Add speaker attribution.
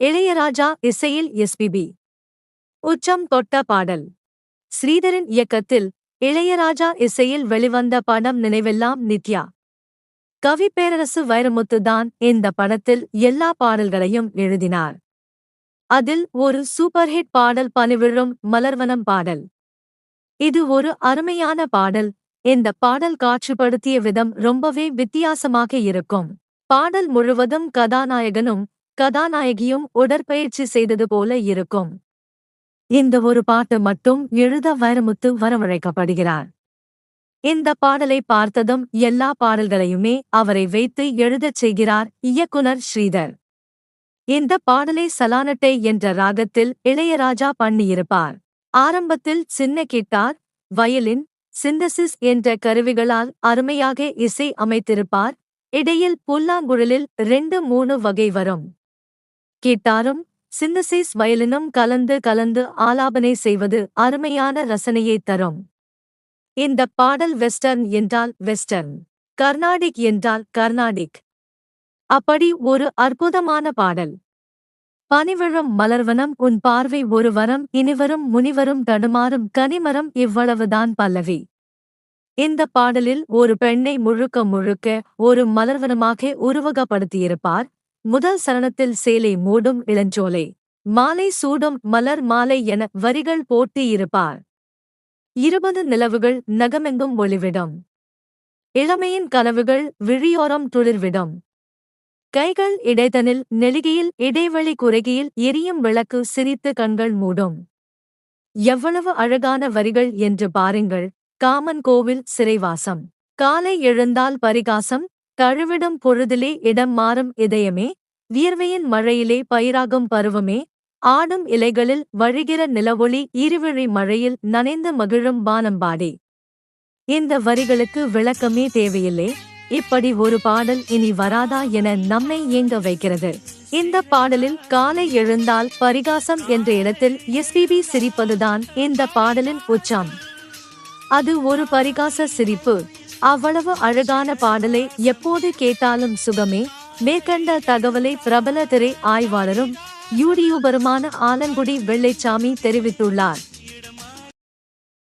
Speaker 1: இளையராஜா இசையில் எஸ்பிபி உச்சம் தொட்ட பாடல். ஸ்ரீதரின் இயக்கத்தில் இளையராஜா இசையில் வெளிவந்த படம் நினைவெல்லாம் நித்யா. கவி பேரரசு வைரமுத்து தான் இந்த படத்தில் எல்லா பாடல்களையும் எழுதினார். அதில் ஒரு சூப்பர் ஹிட் பாடல் பணிவிழும் மலர்வனம் பாடல். இது ஒரு அருமையான பாடல். இந்த பாடல் காட்சிப்படுத்திய விதம் ரொம்பவே வித்தியாசமாக இருக்கும். பாடல் முழுவதும் கதாநாயகனும் கதாநாயகியும் உடற்பயிற்சி செய்தது போல இருக்கும். இந்த ஒரு பாட்டு மட்டும் எழுத வைரமுத்து வரவழைக்கப்படுகிறார். இந்த பாடலை பார்த்ததும் எல்லா பாடல்களையுமே அவரை வைத்து எழுதச் செய்கிறார் இயக்குனர் ஸ்ரீதர். இந்த பாடலை சலானட்டை என்ற ராகத்தில் இளையராஜா பண்ணியிருப்பார். ஆரம்பத்தில் சின்ன கிட்டார் வயலின் சிந்தசிஸ் என்ற கருவிகளால் அருமையாக இசை அமைத்திருப்பார். இடையில் புல்லாங்குழலில் ரெண்டு மூணு வகை வரும். கிட்டாரும் சிந்தசிஸ் வயலினும் கலந்து கலந்து ஆலாபனை செய்வது அருமையான ரசனையைத் தரும். இந்த பாடல் வெஸ்டர்ன் என்றால் வெஸ்டர்ன் கர்நாடிக் என்றால் கர்நாடிக். அப்படி ஒரு அற்புதமான பாடல். பனிவிழும் மலர்வனம் உன் பார்வை ஒரு வரம் இனிவரும் முனிவரும் தடுமாறும் கனிமரம் இவ்வளவுதான் பல்லவி. இந்த பாடலில் ஒரு பெண்ணை முழுக்க முழுக்க ஒரு மலர்வனமாக உருவகப்படுத்தியிருப்பார் முதல் சரணத்தில் சேலை மூடும் இளஞ்சோலை. மாலை சூடும் மலர் மாலை என வரிகள் போட்டி இருப்பார். இருபது நிலவுகள் நகமெங்கும் ஒளிவிடும். இளமையின் கனவுகள் விழியோரம் துளிர்விடும். கைகள் இடைதனில் நெளிகையில் இடைவெளி குறுகியில் எரியும் விளக்கு சிரித்து கண்கள் மூடும். எவ்வளவு அழகான வரிகள் என்று பாருங்கள். காமன் கோவில் சிறைவாசம். காலை எழுந்தால் பரிகாசம் தழுவிடும் பொழுதிலே இடம் மாறும் இதயமே வியர்வையின் மழையிலே பயிராகும் பருவமே ஆடும் இலைகளில் வழிகிற நிலவொளி இருவிழி மழையில் நனைந்து மகிழும் பானம்பாடி இந்த வரிகளுக்கு விளக்கமே தேவையில்லை. இப்படி ஒரு பாடல் இனி வராதா என நம்மை ஏங்க வைக்கிறது. இந்த பாடலில் காலை எழுந்தால் பரிகாசம் என்ற இடத்தில் எஸ்பிபி சிரிப்பதுதான் இந்த பாடலின் உச்சம். அது ஒரு பரிகாச சிரிப்பு. அவ்வளவு அழகான பாடலை எப்போது கேட்டாலும் சுகமே. மேற்கண்ட தகவலை பிரபல திரை ஆய்வாளரும் யூடியூபருமான ஆலங்குடி வெள்ளைச்சாமி தெரிவித்துள்ளார்.